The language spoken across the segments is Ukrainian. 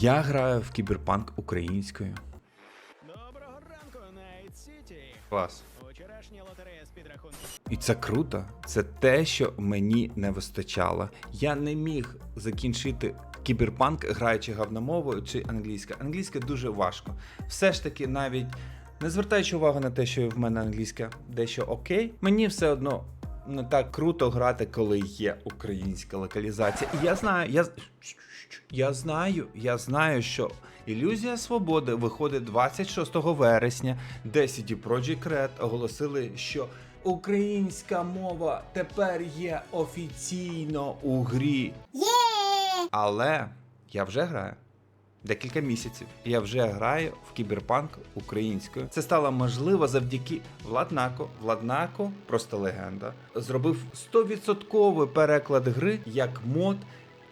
Я граю в кіберпанк українською. Доброго ранку, Найт Сіті. Клас. Вчорашня лотерея з підрахунку. І це круто. Це те, що мені не вистачало. Я не міг закінчити кіберпанк, граючи гавномовою чи англійська. Англійська дуже важко. Все ж таки, навіть не звертаючи увагу на те, що в мене англійська дещо окей, мені все одно. Не так круто грати, коли є українська локалізація. І я знаю, я, я знаю, я знаю, що Ілюзія Свободи виходить 26 вересня, де CD Projekt Red оголосили, що українська мова тепер є офіційно у грі. Але я вже граю. Декілька місяців я вже граю в кіберпанк українською. Це стало можливо завдяки Владнако. Владнако, просто легенда, зробив 100% переклад гри як мод,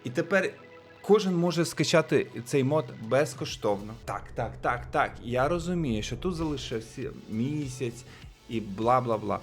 і тепер кожен може скачати цей мод безкоштовно. Так, так, так, так. Я розумію, що тут залишився місяць і бла бла бла.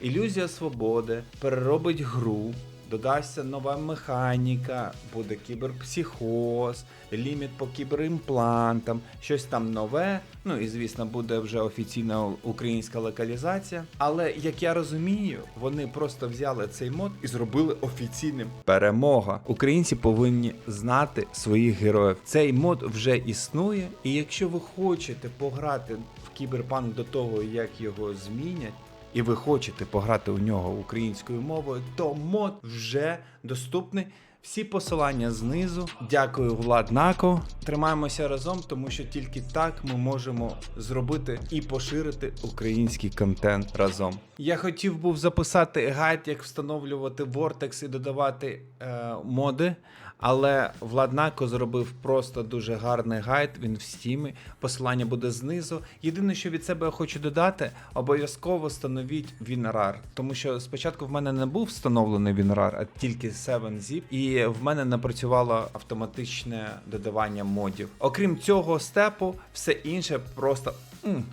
Ілюзія свободи переробить гру. Додасться нова механіка, буде кіберпсихоз, ліміт по кіберимплантам, щось там нове. Ну і звісно, буде вже офіційна українська локалізація. Але як я розумію, вони просто взяли цей мод і зробили офіційним. Перемога. Українці повинні знати своїх героїв. Цей мод вже існує, і якщо ви хочете пограти в кіберпанк до того, як його змінять і ви хочете пограти у нього українською мовою, то мод вже доступний. Всі посилання знизу. Дякую, Влад Нако. Тримаємося разом, тому що тільки так ми можемо зробити і поширити український контент разом. Я хотів був записати гайд, як встановлювати Vortex і додавати е, моди. Але Владнако зробив просто дуже гарний гайд. Він в стімі. Посилання буде знизу. Єдине, що від себе я хочу додати, обов'язково встановіть WinRAR. Тому що спочатку в мене не був встановлений WinRAR, а тільки 7zip, і в мене не працювало автоматичне додавання модів. Окрім цього степу, все інше просто.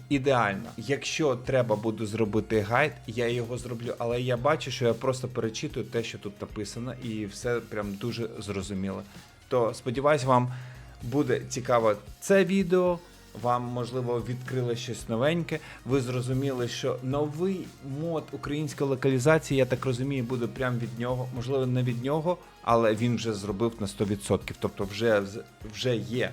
Ідеально. Якщо треба буде зробити гайд, я його зроблю, але я бачу, що я просто перечитую те, що тут написано, і все прям дуже зрозуміло. То сподіваюсь, вам буде цікаво це відео. Вам можливо відкрили щось новеньке. Ви зрозуміли, що новий мод української локалізації, я так розумію, буде прямо від нього. Можливо, не від нього, але він вже зробив на 100%. Тобто вже, вже є.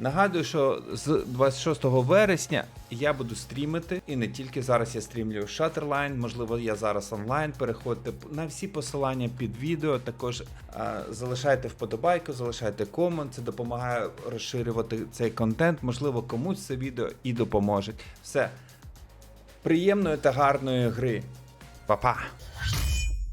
Нагадую, що з 26 вересня я буду стрімити, і не тільки зараз я стрімлю Shutterline, можливо, я зараз онлайн. Переходьте на всі посилання під відео. Також е, залишайте вподобайку, залишайте комент. Це допомагає розширювати цей контент. Можливо, комусь це відео і допоможе. Все. Приємної та гарної гри. Па-па!